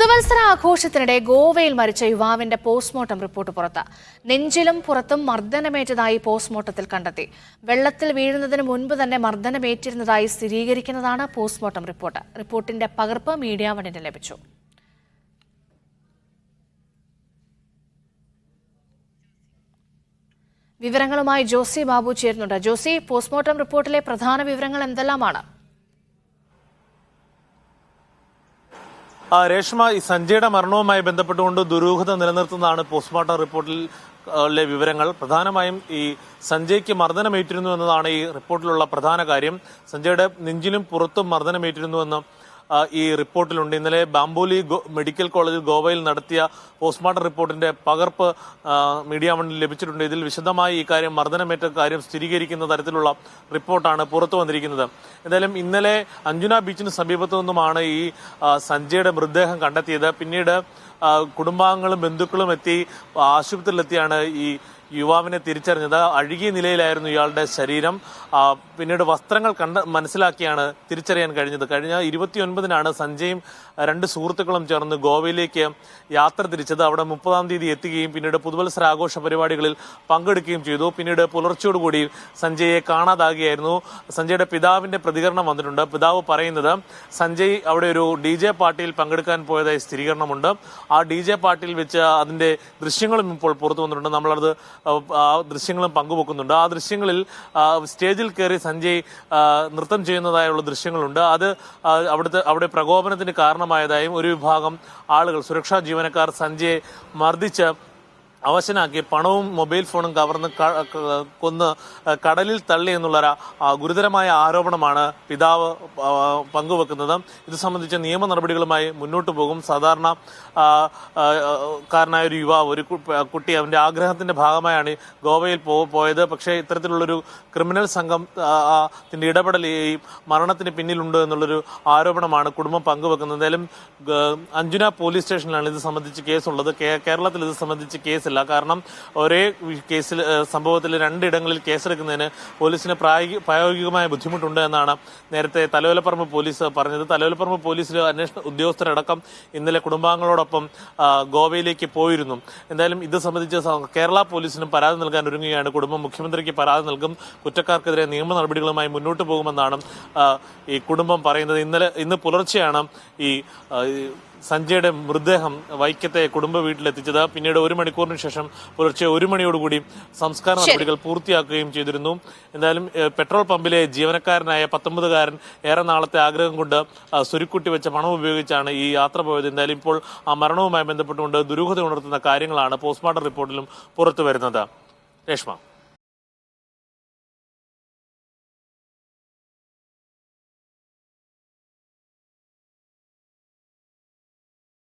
പുതുവത്സര ആഘോഷത്തിനിടെ ഗോവയിൽ മരിച്ച യുവാവിന്റെ പോസ്റ്റ്മോർട്ടം റിപ്പോർട്ട് പുറത്ത്. നെഞ്ചിലും പുറത്തും മർദ്ദനമേറ്റതായി പോസ്റ്റ്മോർട്ടത്തിൽ കണ്ടെത്തി. വെള്ളത്തിൽ വീഴുന്നതിന് മുൻപ് തന്നെ മർദ്ദനമേറ്റിരുന്നതായി സ്ഥിരീകരിക്കുന്നതാണ് പോസ്റ്റ്മോർട്ടം റിപ്പോർട്ട്. റിപ്പോർട്ടിന്റെ പകർപ്പ് മീഡിയ വണ്ണിന് ലഭിച്ചു. വിവരങ്ങളുമായി ജോസി ബാബു ചേരുന്നുണ്ട്. ജോസി പോസ്റ്റ്മോർട്ടം റിപ്പോർട്ടിലെ പ്രധാന വിവരങ്ങൾ എന്തെല്ലാമാണ്? രേഷ്മ ഈ സഞ്ജയുടെ മരണവുമായി ബന്ധപ്പെട്ടുകൊണ്ട് ദുരൂഹത നിലനിർത്തുന്നതാണ് പോസ്റ്റ്മോർട്ടം റിപ്പോർട്ടിൽ ഉള്ള വിവരങ്ങൾ. പ്രധാനമായും ഈ സഞ്ജയ്ക്ക് മർദ്ദനമേറ്റിരുന്നു എന്നതാണ് ഈ റിപ്പോർട്ടിലുള്ള പ്രധാന കാര്യം. സഞ്ജയുടെ നെഞ്ചിലും പുറത്തും മർദ്ദനമേറ്റിരുന്നുവെന്ന് ഈ റിപ്പോർട്ടിലുണ്ട്. ഇന്നലെ ബാംബോലി മെഡിക്കൽ കോളേജിൽ ഗോവയിൽ നടത്തിയ പോസ്റ്റ്മോർട്ടം റിപ്പോർട്ടിന്റെ പകർപ്പ് മീഡിയ മണ്ണിൽ ലഭിച്ചിട്ടുണ്ട്. ഇതിൽ വിശദമായി ഈ കാര്യം മർദ്ദനമേറ്റ കാര്യം സ്ഥിരീകരിക്കുന്ന തരത്തിലുള്ള റിപ്പോർട്ടാണ് പുറത്തു വന്നിരിക്കുന്നത്. എന്തായാലും ഇന്നലെ അഞ്ജുന ബീച്ചിന് സമീപത്തു നിന്നുമാണ് ഈ സഞ്ജയുടെ മൃതദേഹം കണ്ടെത്തിയത്. പിന്നീട് കുടുംബാംഗങ്ങളും ബന്ധുക്കളും എത്തി ആശുപത്രിയിലെത്തിയാണ് ഈ യുവാവിനെ തിരിച്ചറിഞ്ഞത്. അഴുകിയ നിലയിലായിരുന്നു ഇയാളുടെ ശരീരം. പിന്നീട് വസ്ത്രങ്ങൾ കണ്ട മനസ്സിലാക്കിയാണ് തിരിച്ചറിയാൻ കഴിഞ്ഞത്. കഴിഞ്ഞ ഇരുപത്തിയൊൻപതിനാണ് സഞ്ജയും രണ്ട് സുഹൃത്തുക്കളും ചേർന്ന് ഗോവയിലേക്ക് യാത്ര തിരിച്ചത്. അവിടെ മുപ്പതാം തീയതി എത്തുകയും പിന്നീട് പുതുവത്സര ആഘോഷ പരിപാടികളിൽ പങ്കെടുക്കുകയും ചെയ്തു. പിന്നീട് പുലർച്ചയോടുകൂടി സഞ്ജയെ കാണാതാകുകയായിരുന്നു. സഞ്ജയുടെ പിതാവിന്റെ പ്രതികരണം വന്നിട്ടുണ്ട്. പിതാവ് പറയുന്നത് സഞ്ജയ് അവിടെ ഒരു ഡി ജെ പാർട്ടിയിൽ പങ്കെടുക്കാൻ പോയതായി സ്ഥിരീകരണമുണ്ട്. ആ ഡി ജെ പാർട്ടിയിൽ വെച്ച് അതിന്റെ ദൃശ്യങ്ങളും ഇപ്പോൾ പുറത്തു വന്നിട്ടുണ്ട്. നമ്മളത് ആ, ദൃശ്യങ്ങളും പങ്കുവെക്കുന്നുണ്ട്. ആ ദൃശ്യങ്ങളിൽ സ്റ്റേജിൽ കയറി സഞ്ജയ് നൃത്തം ചെയ്യുന്നതായുള്ള ദൃശ്യങ്ങളുണ്ട്. അത് അവിടുത്തെ അവിടെ പ്രകോപനത്തിന് കാരണമായതായും ഒരു വിഭാഗം ആളുകൾ സുരക്ഷാ ജീവനക്കാർ സഞ്ജയെ മർദ്ദിച്ച് അവശനാക്കി പണവും മൊബൈൽ ഫോണും കവർന്ന് കൊന്ന് കടലിൽ തള്ളി എന്നുള്ള ഗുരുതരമായ ആരോപണമാണ് പിതാവ് പങ്കുവെക്കുന്നത്. ഇത് സംബന്ധിച്ച നിയമ നടപടികളുമായി മുന്നോട്ട് പോകും. സാധാരണ കാരനായ ഒരു യുവാവ് ഒരു കുട്ടി അവന്റെ ആഗ്രഹത്തിന്റെ ഭാഗമായാണ് ഗോവയിൽ പോയത്. പക്ഷേ ഇത്തരത്തിലുള്ളൊരു ക്രിമിനൽ സംഘം ത്തിന്റെ ഇടപെടൽ ഈ മരണത്തിന് പിന്നിലുണ്ട് എന്നുള്ളൊരു ആരോപണമാണ് കുടുംബം പങ്കുവെക്കുന്നത്. എന്തായാലും അഞ്ജുന പോലീസ് സ്റ്റേഷനിലാണ് ഇത് സംബന്ധിച്ച് കേസുള്ളത്. കേരളത്തിൽ ഇത് സംബന്ധിച്ച് കേസില്ല. കാരണം ഒരേ കേസിൽ സംഭവത്തിൽ രണ്ടിടങ്ങളിൽ കേസെടുക്കുന്നതിന് പോലീസിന് പ്രായോഗി- പ്രായോഗികമായ ബുദ്ധിമുട്ടുണ്ട് എന്നാണ് നേരത്തെ തലവലപ്പറമ്പ് പോലീസ് പറഞ്ഞത്. തലവലപ്പറമ്പ് പോലീസിൽ അന്വേഷണ ഉദ്യോഗസ്ഥരടക്കം ഇന്നലെ കുടുംബാംഗങ്ങളോടൊപ്പം ഗോവയിലേക്ക് പോയിരുന്നു. എന്തായാലും ഇത് സംബന്ധിച്ച് കേരള പോലീസിനും പരാതി നൽകാൻ ഒരുങ്ങുകയാണ്. കുടുംബം മുഖ്യമന്ത്രിക്ക് പരാതി നൽകും. കുറ്റക്കാർക്കെതിരെ നിയമ നടപടികളുമായി മുന്നോട്ട് പോകുമെന്നാണ് ഈ കുടുംബം പറയുന്നത്. ഇന്നലെ ഇന്ന് പുലർച്ചെയാണ് ഈ സഞ്ജയുടെ മൃതദേഹം വൈക്കത്തെ കുടുംബ വീട്ടിലെത്തിച്ചത്. പിന്നീട് ഒരു മണിക്കൂറിന് ശേഷം പുലർച്ചെ ഒരു മണിയോടുകൂടി സംസ്കാര നടപടികൾ പൂർത്തിയാക്കുകയും ചെയ്തിരുന്നു. എന്തായാലും പെട്രോൾ പമ്പിലെ ജീവനക്കാരനായ പത്തൊമ്പതുകാരൻ ഏറെ നാളത്തെ ആഗ്രഹം കൊണ്ട് സുരുക്കുട്ടി വെച്ച പണം ഉപയോഗിച്ചാണ് ഈ യാത്ര പോയത്. എന്തായാലും ഇപ്പോൾ ആ മരണവുമായി ബന്ധപ്പെട്ടുകൊണ്ട് ദുരൂഹത ഉണർത്തുന്ന കാര്യങ്ങളാണ് പോസ്റ്റ്മോർട്ടം റിപ്പോർട്ടിലും പുറത്തു വരുന്നത്. രേഷ്മ.